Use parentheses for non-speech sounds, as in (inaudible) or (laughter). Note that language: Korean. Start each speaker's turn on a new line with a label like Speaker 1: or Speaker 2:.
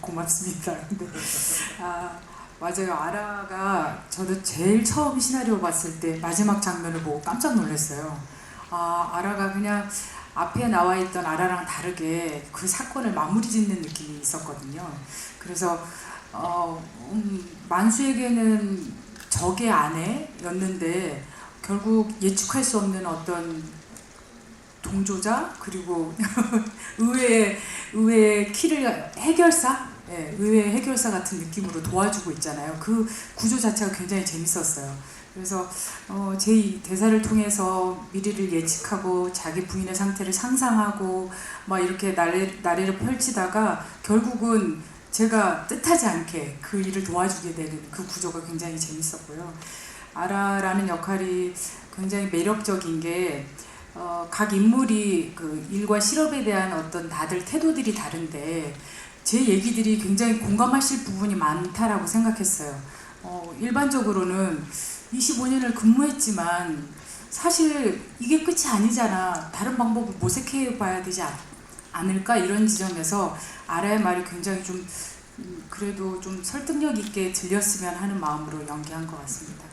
Speaker 1: 고맙습니다. 근데 (laughs) 아 맞아요. 아라가 저도 제일 처음 시나리오 봤을 때 마지막 장면을 보고 깜짝 놀랐어요. 아 아라가 그냥 앞에 나와 있던 아라랑 다르게 그 사건을 마무리 짓는 느낌이 있었거든요. 그래서 어, 음, 만수에게는 적의 아내였는데 결국 예측할 수 없는 어떤 동조자 그리고 (laughs) 의외의 의외의 키를 해결사 예, 의외의 해결사 같은 느낌으로 도와주고 있잖아요. 그 구조 자체가 굉장히 재밌었어요. 그래서 어, 제 대사를 통해서 미래를 예측하고 자기 부인의 상태를 상상하고 막 이렇게 나래, 나래를 펼치다가 결국은 제가 뜻하지 않게 그 일을 도와주게 되는 그 구조가 굉장히 재밌었고요. 아라라는 역할이 굉장히 매력적인 게 어, 각 인물이 그 일과 실업에 대한 어떤 다들 태도들이 다른데 제 얘기들이 굉장히 공감하실 부분이 많다라고 생각했어요. 어, 일반적으로는 25년을 근무했지만 사실 이게 끝이 아니잖아. 다른 방법을 모색해 봐야 되지 않, 않을까 이런 지점에서 아라의 말이 굉장히 좀 음, 그래도 좀 설득력 있게 들렸으면 하는 마음으로 연기한 것 같습니다.